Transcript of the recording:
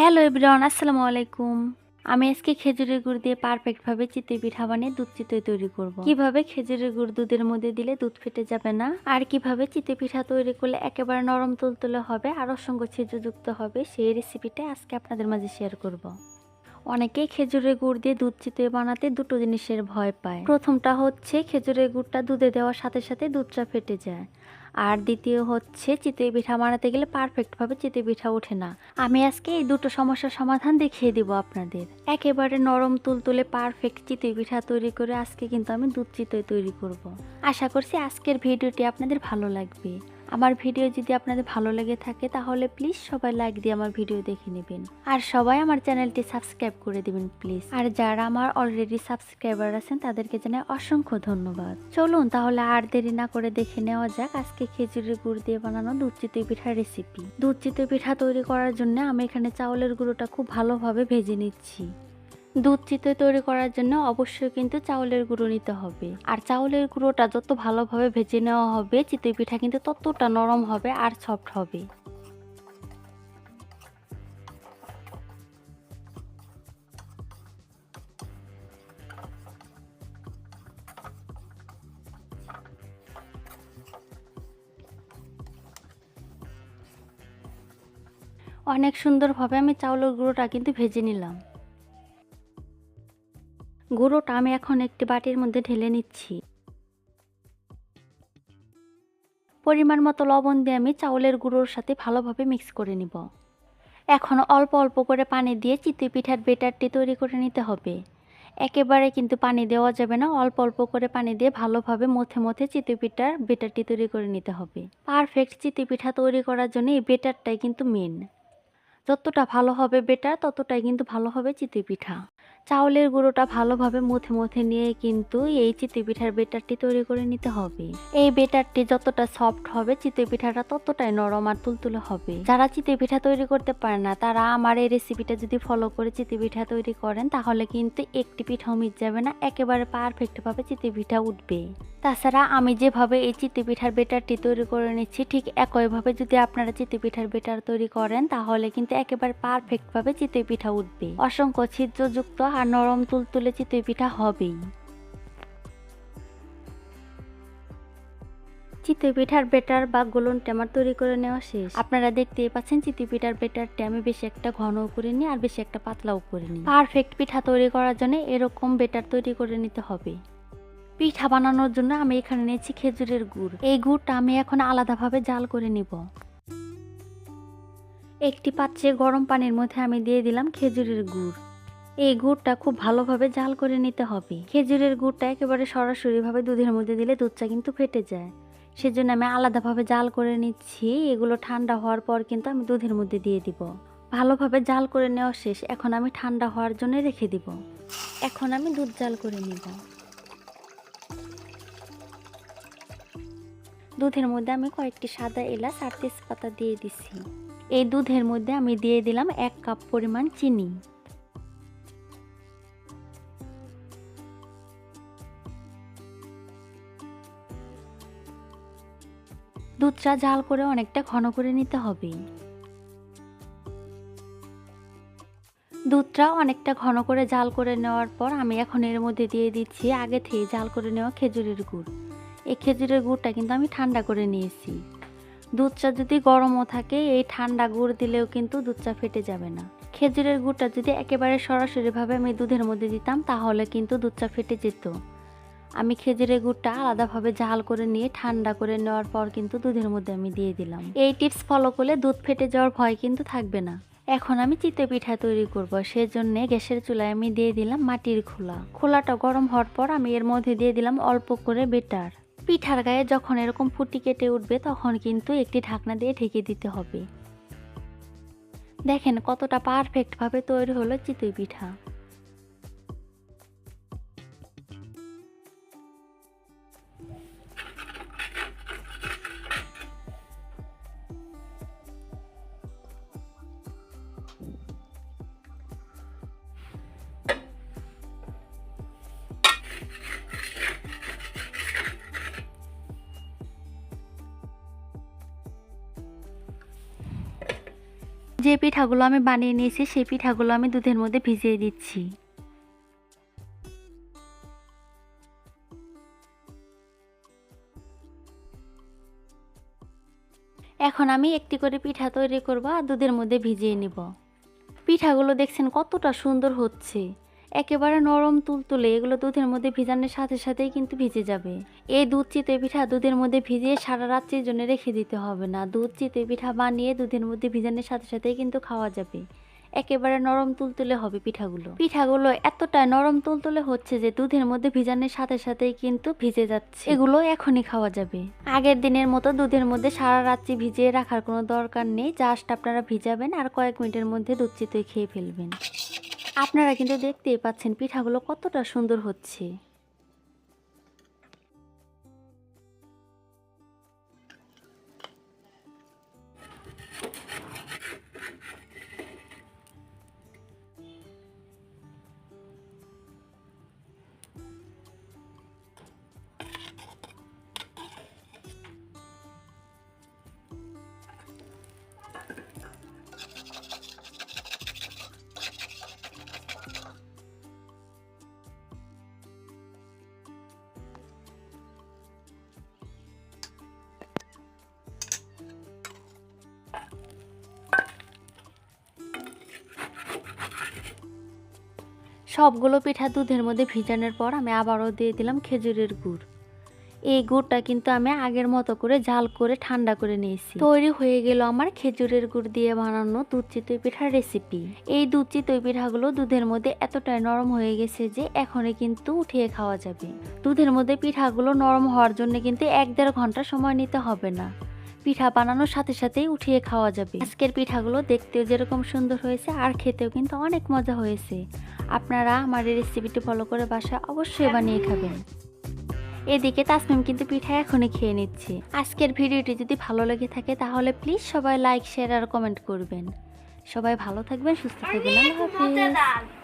Hello everyone, আসসালামু আলাইকুম। আমি আজকে খেজুরের গুড় দিয়ে পারফেক্টভাবে চিতই পিঠা বানিয়ে দুধ চিতই তৈরি করব। কীভাবে খেজুরের গুড় দুধের মধ্যে দিলে দুধ ফেটে যাবে না? আর কীভাবে চিতই পিঠা তৈরি করলে একেবারে নরম তুলতুলে হবে আর অসংখ্য ছিদ্রযুক্ত হবে, সেই রেসিপিটা আজকে আপনাদের মাঝে শেয়ার করব। অনেকেই খেজুরের গুড় দিয়ে দুধ চিতই বানাতে দুটো জিনিসের ভয় পায়। প্রথমটা হচ্ছে, খেজুরের গুড়টা দুধে দেওয়ার সাথে সাথে দুধটা ফেটে যায়। আর দ্বিতীয় হচ্ছে চিতই পিঠা বানাতে গেলে পারফেক্টভাবে চিতই পিঠা ওঠে না। আমি আজকে এই দুটো সমস্যার সমাধান দেখিয়ে দিব আপনাদের। একেবারে নরম তুলতুলে পারফেক্ট চিতই পিঠা তৈরি করে আজকে কিন্তু আমি দুধ চিতই তৈরি করব। আশা করছি আজকের ভিডিওটি আপনাদের ভালো লাগবে। আমার ভিডিও যদি আপনাদের ভালো লেগে থাকে, তাহলে প্লিজ সবাই লাইক দিয়ে আমার ভিডিও দেখে নেবেন। আর সবাই আমার চ্যানেলটি সাবস্ক্রাইব করে দিবেন প্লিজ আর যারা আমার অলরেডি সাবস্ক্রাইবার আছেন, তাদেরকে জানাই অসংখ্য ধন্যবাদ। চলুন তাহলে আর দেরি না করে দেখে নেওয়া যাক আজকে খেজুরের গুড় দিয়ে বানানো দুধ চিতই পিঠার রেসিপি দুধ চিতই পিঠা তৈরি করার জন্য আমি এখানে চাউলের গুঁড়োটা খুব ভালোভাবে ভেজে নিচ্ছি। দুধ চিতই তৈরি করার জন্য অবশ্যই কিন্তু চাউলের গুঁড়ো নিতে হবে। আর চাউলের গুঁড়োটা যত ভালোভাবে ভেজে নেওয়া হবে, চিতই পিঠা কিন্তু ততটা নরম হবে আর সফট হবে। অনেক সুন্দরভাবে আমি চাউলের গুঁড়োটা কিন্তু ভেজে নিলাম। গুঁড়োটা আমি এখন একটি বাটির মধ্যে ঢেলে নিচ্ছি। পরিমাণ মতো লবণ দিয়ে আমি চাউলের গুঁড়োর সাথে ভালোভাবে মিক্স করে নিব। এখন অল্প অল্প করে পানি দিয়ে চিতই পিঠার বেটারটি তৈরি করে নিতে হবে। একেবারে কিন্তু পানি দেওয়া যাবে না, অল্প অল্প করে পানি দিয়ে ভালোভাবে মথে মথে চিতই পিঠার বেটারটি তৈরি করে নিতে হবে। পারফেক্ট চিতই পিঠা তৈরি করার জন্য এই বেটারটাই কিন্তু মেন যতটা ভালো হবে বেটার, ততটাই কিন্তু ভালো হবে চিতই পিঠা। চাউলের গুঁড়োটা ভালোভাবে মুথে মুথে নিয়ে কিন্তু এই চিতই পিঠার বেটারটি তৈরি করে নিতে হবে। এই বেটারটি যতটা সফট হবে চিতই পিঠাটা ততটাই নরম আর তুলতুলে হবে। যারা চিতই পিঠা তৈরি করতে পারে না, তারা আমার এই রেসিপিটা যদি ফলো করে চিতই পিঠা তৈরি করেন, তাহলে কিন্তু একটি পিঠাও মিট যাবে না, একেবারে পারফেক্টভাবে চিতই পিঠা উঠবে। তাছাড়া আমি যেভাবে এই চিতই পিঠার বেটারটি তৈরি করে নিচ্ছি, ঠিক একইভাবে যদি আপনারা চিতই পিঠার বেটার তৈরি করেন, তাহলে কিন্তু একেবারে পারফেক্টভাবে চিতই পিঠা উঠবে। অসংখ্য ছিদ্রযুক্ত আর নরম তুল তুলতুলে চিতই পিঠা হবেই। চিতই পিঠার বেটার বা গোলনটা আমার তৈরি করে নেওয়া শেষ। আপনারা দেখতেই পাচ্ছেন চিতই পিঠার বেটারটা আমি বেশি একটা ঘন ঘনও করিনি আর বেশি একটা পাতলাও করিনি। পারফেক্ট পিঠা তৈরি করার জন্য এরকম বেটার তৈরি করে নিতে হবে। পিঠা বানানোর জন্য আমি এখানে নিয়েছি খেজুরের গুড়। এই গুড়টা আমি এখন আলাদাভাবে জাল করে নিব। একটি পাত্রে গরম পানির মধ্যে আমি দিয়ে দিলাম খেজুরের গুড়। এই গুড়টা খুব ভালোভাবে জাল করে নিতে হবে। খেজুরের গুড়টা একেবারে সরাসরিভাবে দুধের মধ্যে দিলে দুধটা কিন্তু ফেটে যায়। সেজন্য আমি আলাদাভাবে জাল করে নিচ্ছি। এগুলো ঠান্ডা হওয়ার পর কিন্তু আমি দুধের মধ্যে দিয়ে দিব। ভালোভাবে জাল করে নেওয়া শেষ। এখন আমি ঠান্ডা হওয়ার জন্য রেখে দিব। এখন আমি দুধ জাল করে নিব। দুধের মধ্যে আমি কয়েকটি সাদা এলাচ আর তেজপাতা দিয়ে দিছি। এই দুধের মধ্যে আমি দিয়ে দিলাম এক কাপ পরিমাণ চিনি। দুধটা জাল করে অনেকটা ঘন করে নিতে হবে দুধটা অনেকটা ঘন করে জাল করে নেওয়ার পর আমি এখন এর মধ্যে দিয়ে দিচ্ছি আগে থেকে জাল করে নেওয়া খেজুরের গুড়। এই খেজুরের গুড়টা কিন্তু আমি ঠান্ডা করে নিয়েছি। দুধটা যদি গরমও থাকে, এই ঠান্ডা গুড় দিলেও কিন্তু দুধটা ফেটে যাবে না। খেজুরের গুড়টা যদি একেবারে সরাসরিভাবে আমি দুধের মধ্যে দিতাম, তাহলে কিন্তু দুধটা ফেটে যেত। আমি খেজুরের গুড়টা আলাদাভাবে জাল করে নিয়ে ঠান্ডা করে নেওয়ার পর কিন্তু দুধের মধ্যে আমি দিয়ে দিলাম। এই টিপস ফলো করলে দুধ ফেটে যাওয়ার ভয় কিন্তু থাকবে না। এখন আমি চিতই পিঠা তৈরি করব, সেজন্য গ্যাসের চুলায় আমি দিয়ে দিলাম মাটির খোলা। খোলাটা গরম হওয়ার পর আমি এর মধ্যে দিয়ে দিলাম অল্প করে বেটার। পিঠার গায়ে যখন এরকম ফুটি কেটে উঠবে, তখন কিন্তু একটি ঢাকনা দিয়ে ঢেকে দিতে হবে। দেখেন কতটা পারফেক্টভাবে তৈরি হলো চিতই পিঠা। যে পিঠাগুলো আমি বানিয়ে নিয়েছি, সেই পিঠাগুলো আমি দুধের মধ্যে ভিজিয়ে দিচ্ছি। এখন আমি একটি করে পিঠা তৈরি করব আর দুধের মধ্যে ভিজিয়ে নিব। পিঠাগুলো দেখছেন কতটা সুন্দর হচ্ছে। একেবারে নরম তুলতুলে, এগুলো দুধের মধ্যে ভিজানোর সাথে সাথেই কিন্তু ভিজে যাবে। এই দুধ চিতই পিঠা দুধের মধ্যে ভিজিয়ে সারা রাত্রির জন্য রেখে দিতে হবে না। দুধ চিতই পিঠা বানিয়ে দুধের মধ্যে ভিজানোর সাথে সাথেই কিন্তু খাওয়া যাবে। একেবারে নরম তুলতুলে হবে পিঠাগুলো। পিঠাগুলো এতটা নরম তুলতুলে হচ্ছে যে দুধের মধ্যে ভিজানোর সাথে সাথেই কিন্তু ভিজে যাচ্ছে। এগুলো এখনই খাওয়া যাবে। আগের দিনের মতো দুধের মধ্যে সারা রাত্রি ভিজিয়ে রাখার কোনো দরকার নেই। জাস্ট আপনারা ভিজাবেন আর কয়েক মিনিটের মধ্যে দুধ চিতই খেয়ে ফেলবেন। আপনারা কিন্তু দেখতেই পাচ্ছেন পিঠাগুলো কতটা সুন্দর হচ্ছে। সবগুলো পিঠা দুধের মধ্যে ভিজানোর পর আমি আবারও দিয়ে দিলাম খেজুরের গুড়। এই গুড়টা কিন্তু আমি আগের মতো করে জাল করে ঠান্ডা করে নিয়েছি। তৈরি হয়ে গেল আমার খেজুরের গুড় দিয়ে বানানো দুধ চিতই পিঠার রেসিপি এই দুধ চিতই পিঠাগুলো দুধের মধ্যে এতটাই নরম হয়ে গেছে যে এখনই কিন্তু উঠিয়ে খাওয়া যাবে। দুধের মধ্যে পিঠাগুলো নরম হওয়ার জন্য কিন্তু এক দেড় ঘণ্টা সময় নিতে হবে না। পিঠা বানানোর সাথে সাথেই উঠিয়ে খাওয়া যাবে। আজকের পিঠাগুলো দেখতেও যেরকম সুন্দর হয়েছে, আর খেতেও কিন্তু অনেক মজা হয়েছে। আপনারা আমার এই রেসিপিটি ফলো করে বাসায় অবশ্যই বানিয়ে খাবেন। এদিকে তাসমিম কিন্তু পিঠা এখনই খেয়ে নিচ্ছে। আজকের ভিডিওটি যদি ভালো লেগে থাকে, তাহলে প্লিজ সবাই লাইক শেয়ার আর কমেন্ট করবেন। সবাই ভালো থাকবেন, সুস্থ থাকবেন, আল্লাহ হাফেজ।